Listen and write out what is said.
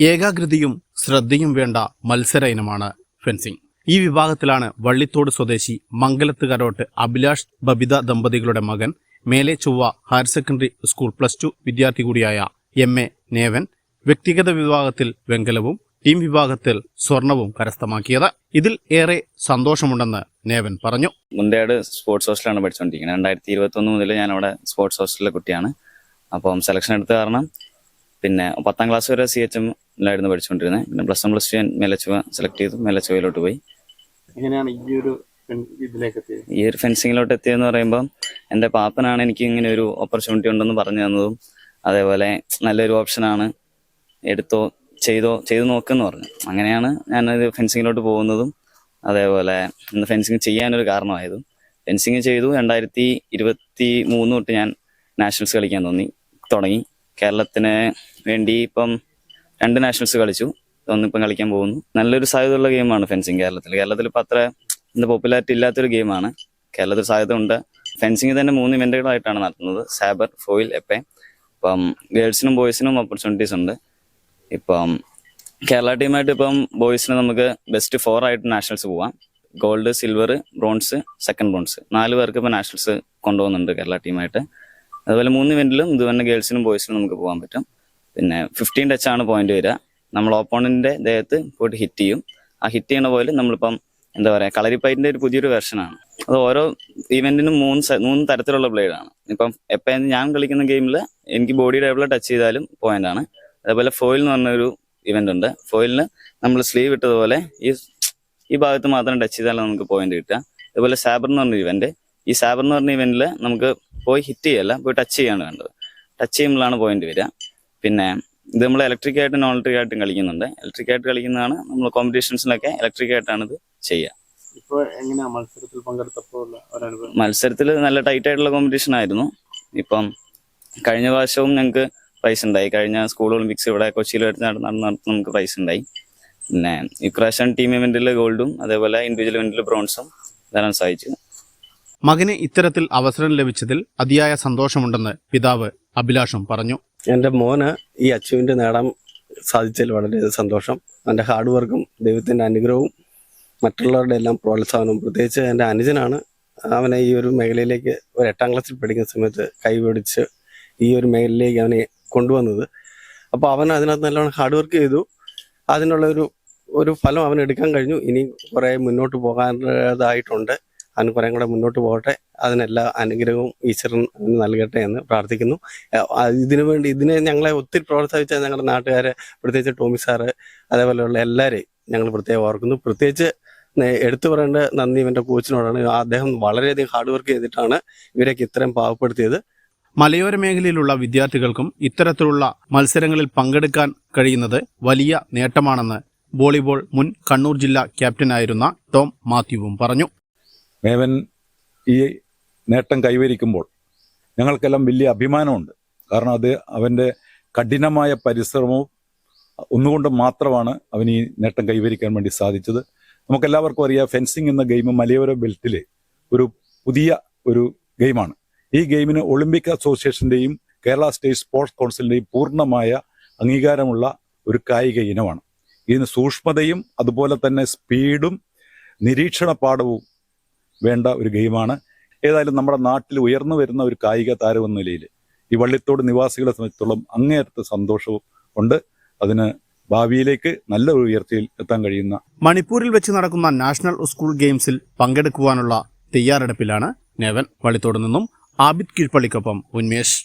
ഏകാഗ്രതയും ശ്രദ്ധയും വേണ്ട മത്സര ഇനമാണ് ഫെൻസിംഗ്. ഈ വിഭാഗത്തിലാണ് വള്ളിത്തോട് സ്വദേശി മംഗലത്ത് കരോട്ട് അഭിലാഷ് ബബിത ദമ്പതികളുടെ മകൻ Mele Chovva higher secondary school plus two വിദ്യാർത്ഥി കൂടിയായ എം. എ. നേവൻ വ്യക്തിഗത വിഭാഗത്തിൽ വെങ്കലവും ടീം വിഭാഗത്തിൽ സ്വർണവും കരസ്ഥമാക്കിയത്. ഇതിൽ ഏറെ സന്തോഷമുണ്ടെന്ന് നേവൻ പറഞ്ഞു. മുന്തേട് സ്പോർട്സ് ഹോസ്റ്റലാണ് പഠിച്ചുകൊണ്ടിരിക്കുന്നത് രണ്ടായിരത്തി ഇരുപത്തി ഒന്ന് മുതൽ ഞാൻ അവിടെ സ്പോർട്സ് ഹോസ്റ്റലിലെ കുട്ടിയാണ്. അപ്പം സെലക്ഷൻ എടുത്ത കാരണം പിന്നെ പത്താം ക്ലാസ് വരെ സി എച്ച് എമ്മിലായിരുന്നു പഠിച്ചുകൊണ്ടിരുന്നത് പിന്നെ പ്ലസ് വൺ പ്ലസ് ടു ഞാൻ മേലച്ചുവ സെലക്ട് ചെയ്തു. മേലച്ചുവയിലോട്ട് പോയി. എങ്ങനെയാണ് ഈ ഒരു ഇതിലേക്ക് ഈ ഒരു ഫെൻസിങ്ങിലോട്ട് എത്തിയെന്ന് പറയുമ്പോൾ എന്റെ പാപ്പനാണ് എനിക്ക് ഇങ്ങനെ ഒരു ഓപ്പർച്യൂണിറ്റി ഉണ്ടെന്ന് പറഞ്ഞു തന്നതും അതേപോലെ നല്ലൊരു ഓപ്ഷനാണ് എടുത്തോ ചെയ്തോ ചെയ്തു നോക്കെന്ന് പറഞ്ഞു. അങ്ങനെയാണ് ഞാനത് ഫെൻസിങ്ങിലോട്ട് പോകുന്നതും അതേപോലെ ഇന്ന് ഫെൻസിങ് ചെയ്യാനൊരു കാരണമായതും. ഫെൻസിങ് ചെയ്തു രണ്ടായിരത്തി ഇരുപത്തി മൂന്ന് തൊട്ട് ഞാൻ നാഷണൽസ് കളിക്കാൻ തോന്നി തുടങ്ങി. കേരളത്തിന് വേണ്ടി ഇപ്പം രണ്ട് നാഷണൽസ് കളിച്ചു. ഒന്നിപ്പം കളിക്കാൻ പോകുന്നു. നല്ലൊരു സാധ്യതയുള്ള ഗെയിമാണ് ഫെൻസിങ് കേരളത്തിൽ. കേരളത്തിൽ ഇപ്പം അത്ര എന്താ പോപ്പുലാരിറ്റി ഇല്ലാത്തൊരു ഗെയിമാണ് കേരളത്തിൽ സാധ്യത ഉണ്ട് ഫെൻസിങ് തന്നെ മൂന്ന് ഇവന്റുകളായിട്ടാണ് നടത്തുന്നത്. സാബർ ഫോയിൽ എപ്പെ ഇപ്പം ഗേൾസിനും ബോയ്സിനും ഓപ്പർച്യൂണിറ്റീസ് ഉണ്ട്. ഇപ്പം കേരള ടീമായിട്ട് ഇപ്പം ബോയ്സിന് നമുക്ക് ബെസ്റ്റ് ഫോർ ആയിട്ട് നാഷണൽസ് പോവാം. Gold silver bronze second bronze നാല് പേർക്ക് ഇപ്പം നാഷണൽസ് കൊണ്ടുപോകുന്നുണ്ട് കേരള ടീമായിട്ട് അതുപോലെ മൂന്ന് ഇവന്റിലും ഇത് ഗേൾസിനും ബോയ്സിനും നമുക്ക് പോകാൻ പറ്റും. പിന്നെ ഫിഫ്റ്റീൻ ആണ് പോയിന്റ് വരിക. നമ്മൾ ഓപ്പോണന്റിന്റെ ദേഹത്ത് പോയിട്ട് ഹിറ്റ് ചെയ്യും. ആ ഹിറ്റ് ചെയ്യണ പോലെ നമ്മളിപ്പം എന്താ പറയാ കളരിപ്പൈറ്റിന്റെ ഒരു പുതിയൊരു വെർഷനാണ് അത് ഓരോ ഇവന്റിനും മൂന്ന് മൂന്ന് തരത്തിലുള്ള ബ്ലേഡ് ആണ്. ഇപ്പം എപ്പോഴും ഞാൻ കളിക്കുന്ന ഗെയിമിൽ എനിക്ക് ബോഡിയുടെ എവിടെ ടച്ച് ചെയ്താലും പോയിന്റ് ആണ്. അതേപോലെ ഫോയിൽ എന്ന് പറഞ്ഞൊരു ഇവന്റ് ഉണ്ട്. ഫോയിലിന് നമ്മൾ സ്ലീവ് ഇട്ടതുപോലെ ഈ ഈ ഭാഗത്ത് മാത്രം ടച്ച് ചെയ്താലും നമുക്ക് പോയിന്റ് കിട്ടുക. അതുപോലെ സാബർ എന്ന് പറഞ്ഞ ഇവന്റ് ഈ സാബർ എന്ന് പറഞ്ഞ ഇവന്റിൽ നമുക്ക് പോയി ഹിറ്റ് ചെയ്യല്ല പോയി ടച്ച് ചെയ്യാണ് വേണ്ടത്. ടച്ച് ചെയ്യുമ്പോഴാണ് പോയിന്റ് വരിക. പിന്നെ ഇത് നമ്മൾ ഇലക്ട്രിക് ആയിട്ടും നോൺ ഇലക്ട്രിക് ആയിട്ടും കളിക്കുന്നുണ്ട്. ഇലക്ട്രിക് ആയിട്ട് കളിക്കുന്നതാണ് നമ്മൾ കോമ്പറ്റീഷൻസിലൊക്കെ ഇലക്ട്രിക് ആയിട്ടാണ് ഇത് ചെയ്യുക ഇപ്പോൾ എങ്ങനെയാ മത്സരത്തിൽ പങ്കെടുത്തപ്പോൾ മത്സരത്തിൽ നല്ല ടൈറ്റ് ആയിട്ടുള്ള കോമ്പറ്റീഷൻ ആയിരുന്നു. ഇപ്പം കഴിഞ്ഞ പ്രാവശ്യവും ഞങ്ങൾക്ക് പ്രൈസ് ഉണ്ടായി. കഴിഞ്ഞ സ്കൂൾ ഒളിമ്പിക്സ് ഇവിടെ കൊച്ചിയിൽ വെച്ച് നടന്നിടത്ത് നടന്ന നമുക്ക് പ്രൈസ് ഉണ്ടായി. പിന്നെ ഇപ്രാവശ്യം ടീം ഇവന്റിൽ ഗോൾഡും അതേപോലെ ഇൻഡിവിജ്വൽ ഇവന്റിൽ ബ്രോൺസും തരാൻ സാധിച്ചു. മകന് ഇത്തരത്തിൽ അവസരം ലഭിച്ചതിൽ അതിയായ സന്തോഷമുണ്ടെന്ന് പിതാവ് അഭിലാഷും പറഞ്ഞു. എന്റെ മോന് ഈ അച്ചുവിന്റെ നേടാൻ സാധിച്ചതിൽ വളരെ സന്തോഷം. എന്റെ ഹാർഡ് വർക്കും ദൈവത്തിന്റെ അനുഗ്രഹവും മറ്റുള്ളവരുടെ എല്ലാം പ്രോത്സാഹനവും. പ്രത്യേകിച്ച് എന്റെ അനുജനാണ്. അവനെ ഈ ഒരു മേഖലയിലേക്ക് ഒരു എട്ടാം ക്ലാസ്സിൽ പഠിക്കുന്ന സമയത്ത് കൈപിടിച്ച് ഈ ഒരു മേഖലയിലേക്ക് അവനെ കൊണ്ടുവന്നത്. അപ്പോൾ അവൻ അതിനകത്ത് നല്ലോണം ഹാർഡ് വർക്ക് ചെയ്തു. അതിനുള്ള ഒരു ഒരു ഫലം അവൻ എടുക്കാൻ കഴിഞ്ഞു. ഇനി കുറേ മുന്നോട്ട് പോകാനുള്ളതായിട്ടുണ്ട്. അവൻ കുറേ കൂടെ മുന്നോട്ട് പോകട്ടെ. അതിനെല്ലാ അനുഗ്രഹവും ഈശ്വരൻ നൽകട്ടെ എന്ന് പ്രാർത്ഥിക്കുന്നു. ഇതിനു വേണ്ടി ഇതിനെ ഞങ്ങളെ ഒത്തിരി പ്രോത്സാഹിച്ച ഞങ്ങളുടെ നാട്ടുകാരെ പ്രത്യേകിച്ച് ടോമി സാറ് അതേപോലെയുള്ള എല്ലാവരെയും ഞങ്ങൾ പ്രത്യേകം ഓർക്കുന്നു. പ്രത്യേകിച്ച് എടുത്തു പറയേണ്ട നന്ദി ഇവന്റെ കോച്ചിനോടാണ്. അദ്ദേഹം വളരെയധികം ഹാർഡ് വർക്ക് ചെയ്തിട്ടാണ് ഇവരൊക്കെ ഇത്രയും പാവപ്പെടുത്തിയത്. മലയോര മേഖലയിലുള്ള വിദ്യാർത്ഥികൾക്കും ഇത്തരത്തിലുള്ള മത്സരങ്ങളിൽ പങ്കെടുക്കാൻ കഴിയുന്നത് വലിയ നേട്ടമാണെന്ന് വോളിബോൾ മുൻ കണ്ണൂർ ജില്ലാ ക്യാപ്റ്റനായിരുന്ന ടോം മാത്യുവും പറഞ്ഞു. മേവൻ ഈ നേട്ടം കൈവരിക്കുമ്പോൾ ഞങ്ങൾക്കെല്ലാം വലിയ അഭിമാനമുണ്ട്. കാരണം അത് അവന്റെ കഠിനമായ പരിശ്രമവും ഒന്നുകൊണ്ട് മാത്രമാണ് അവൻ ഈ നേട്ടം കൈവരിക്കാൻ വേണ്ടി സാധിച്ചത്. നമുക്കെല്ലാവർക്കും അറിയാം ഫെൻസിങ് എന്ന ഗെയിം മലയോര ബെൽറ്റിലെ ഒരു പുതിയ ഒരു ഗെയിമാണ്. ഈ ഗെയിമിന് ഒളിമ്പിക് അസോസിയേഷന്റെയും കേരള സ്റ്റേറ്റ് സ്പോർട്സ് കൗൺസിലിന്റെയും പൂർണമായ അംഗീകാരമുള്ള ഒരു കായിക ഇനമാണ്. ഇതിന് സൂക്ഷ്മതയും അതുപോലെ തന്നെ സ്പീഡും നിരീക്ഷണ പാഠവും വേണ്ട ഒരു ഗെയിമാണ്. ഏതായാലും നമ്മുടെ നാട്ടിൽ ഉയർന്നു വരുന്ന ഒരു കായിക താരം നിലയിൽ ഈ വള്ളിത്തോട് നിവാസികളെ സംബന്ധിച്ചിടത്തോളം അങ്ങേയറ്റത്തെ സന്തോഷവും ഉണ്ട്. അതിന് ഭാവിയിലേക്ക് നല്ല ഒരു ഉയർച്ചയിൽ എത്താൻ കഴിയുന്ന മണിപ്പൂരിൽ വെച്ച് നടക്കുന്ന നാഷണൽ സ്കൂൾ ഗെയിംസിൽ പങ്കെടുക്കുവാനുള്ള തയ്യാറെടുപ്പിലാണ് നേവൻ വള്ളിത്തോട് നിന്നും ആബിദ് കീഴ്പള്ളിക്കൊപ്പം ഉന്മേഷ്.